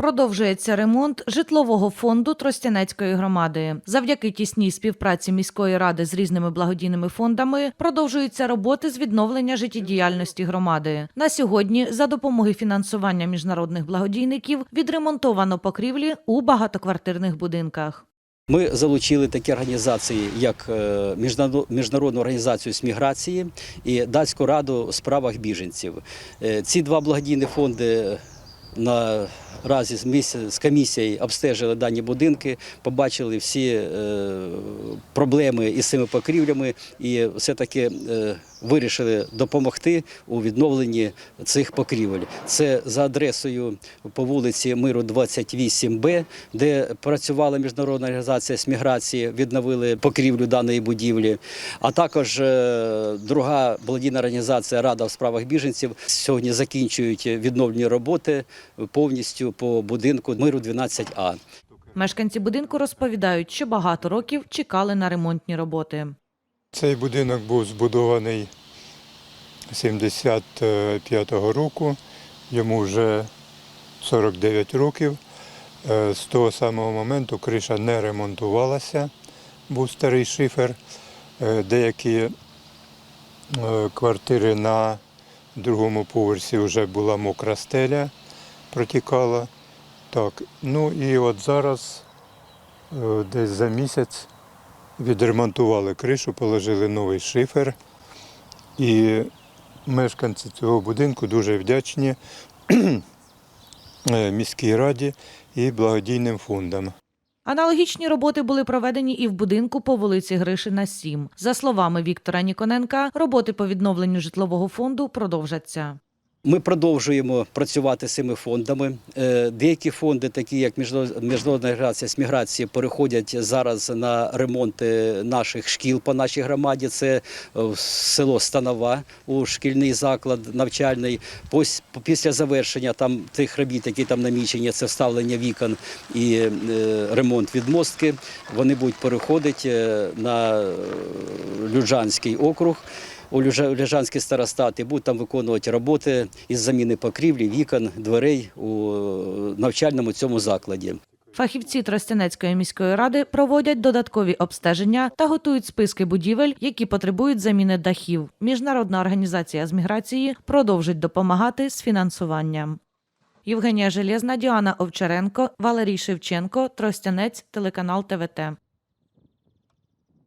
Продовжується ремонт житлового фонду Тростянецької громади. Завдяки тісній співпраці міської ради з різними благодійними фондами продовжуються роботи з відновлення життєдіяльності громади. На сьогодні, за допомоги фінансування міжнародних благодійників, відремонтовано покрівлі у багатоквартирних будинках. Ми залучили такі організації, як е, Міжнародну- організацію з міграції і Датську раду у справах біженців. Е, Ці два благодійні фонди наразі з місця- з комісією обстежили дані будинки, побачили всі е, проблеми із цими покрівлями і все-таки е, вирішили допомогти у відновленні цих покрівель. Це за адресою по вулиці Миру 28Б, де працювала міжнародна організація з міграції, відновили покрівлю даної будівлі. А також е, друга благодійна організація Рада в справах біженців сьогодні закінчують відновлені роботи повністю по будинку Миру 12А. Мешканці будинку розповідають, що багато років чекали на ремонтні роботи. Цей будинок був збудований 75-го року, йому вже 49 років. Е, З того самого моменту криша не ремонтувалася, був старий шифер. Е, Деякі е, квартири на другому поверсі вже була мокра стеля, протікала. Так, ну і от зараз, е, десь за місяць, відремонтували кришу, положили новий шифер. І мешканці цього будинку дуже вдячні е, міській раді і благодійним фондам. Аналогічні роботи були проведені і в будинку по вулиці Гришина, 7. За словами Віктора Ніконенка, роботи по відновленню житлового фонду продовжаться. Ми продовжуємо працювати з цими фондами. Е, Деякі фонди, такі як Міжнарод- Міжнародна організація з міграції, переходять зараз на ремонти наших шкіл по нашій громаді. Це е, село Станова у шкільний заклад навчальний. Після завершення там тих робіт, які там намічені, це вставлення вікон і е, ремонт відмостки. Вони будуть переходити на Люджанський округ у Люжа- у Люжанський старостат і будуть там виконувати роботи із заміни покрівлі, вікон, дверей у навчальному цьому закладі. Фахівці Тростянецької міської ради проводять додаткові обстеження та готують списки будівель, які потребують заміни дахів. Міжнародна організація з міграції продовжить допомагати з фінансуванням. Євгенія Железна, Діана Овчаренко, Валерій Шевченко, Тростянець, телеканал ТВТ.